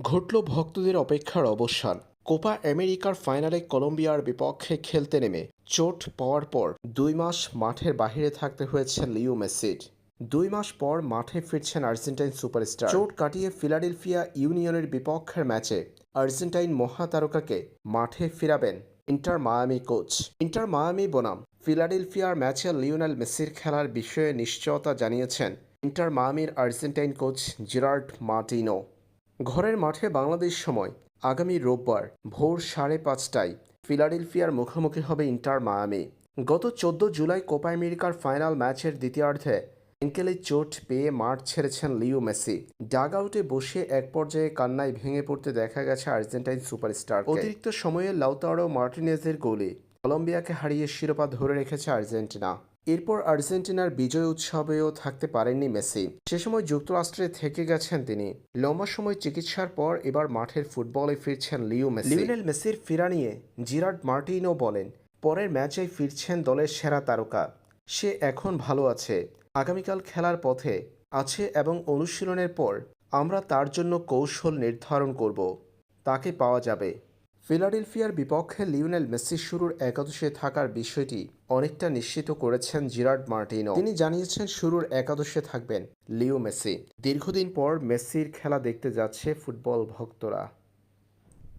ঘটল ভক্তদের অপেক্ষার অবসান। কোপা আমেরিকার ফাইনালে কলম্বিয়ার বিপক্ষে খেলতে নেমে চোট পাওয়ার পর দুই মাস মাঠের বাইরে থাকতে হয়েছে লিও মেসির দুই মাস পর মাঠে ফিরছেন আর্জেন্টাইন সুপারস্টার। চোট কাটিয়ে ফিলাডেলফিয়া ইউনিয়নের বিপক্ষের ম্যাচে আর্জেন্টাইন মহাতারকাকে মাঠে ফিরাবেন Inter Miami coach. Inter Miami বনাম, ফিলাডেলফিয়ার ম্যাচে লিওনেল মেসির খেলার বিষয়ে নিশ্চয়তা জানিয়েছেন ইন্টার মায়ামির আর্জেন্টাইন কোচ জিরার্ড মার্টিনো। ঘরের মাঠে বাংলাদেশ সময়, আগামী রোববার ভোর সাড়ে পাঁচটায় ফিলাডেলফিয়ার মুখোমুখি হবে ইন্টার মায়ামি। গত চোদ্দ জুলাই কোপা আমেরিকার ফাইনাল ম্যাচের দ্বিতীয়ার্ধে এঙ্কেলে চোট পেয়ে মাঠ ছেড়েছেন লিও মেসি। ডাগ আউটে বসে এক পর্যায়ে কান্নায় ভেঙে পড়তে দেখা গেছে আর্জেন্টাইন সুপারস্টার অতিরিক্ত সময়ে লাউতারো মার্টিনেজের গোলে কলম্বিয়াকে হারিয়ে শিরোপা ধরে রেখেছে আর্জেন্টিনা। এরপর আর্জেন্টিনার বিজয় উৎসবেও থাকতে পারেননি মেসি। সে সময় যুক্তরাষ্ট্রে থেকে গেছেন তিনি। লম্বা সময় চিকিৎসার পর এবার মাঠের ফুটবলে ফিরছেন লিও মেসি। লিওনেল মেসির ফিরা নিয়ে জিরার্ড মার্টিনও বলেন, পরের ম্যাচে ফিরছেন দলের সেরা তারকা। সে এখন ভালো আছে। আগামীকাল খেলার পথে আছে এবং অনুশীলনের পর আমরা তার জন্য কৌশল নির্ধারণ করব। তাকে পাওয়া যাবে। ফিলাডেলফিয়ার বিপক্ষে লিওনেল মেসির শুরুর একাদশে থাকার বিষয়টি অনেকটা নিশ্চিত করেছেন জিরার্ড মার্টিনো। তিনি জানিয়েছেন শুরুর একাদশে থাকবেন লিও মেসি। দীর্ঘদিন পর মেসির খেলা দেখতে যাচ্ছে ফুটবল ভক্তরা।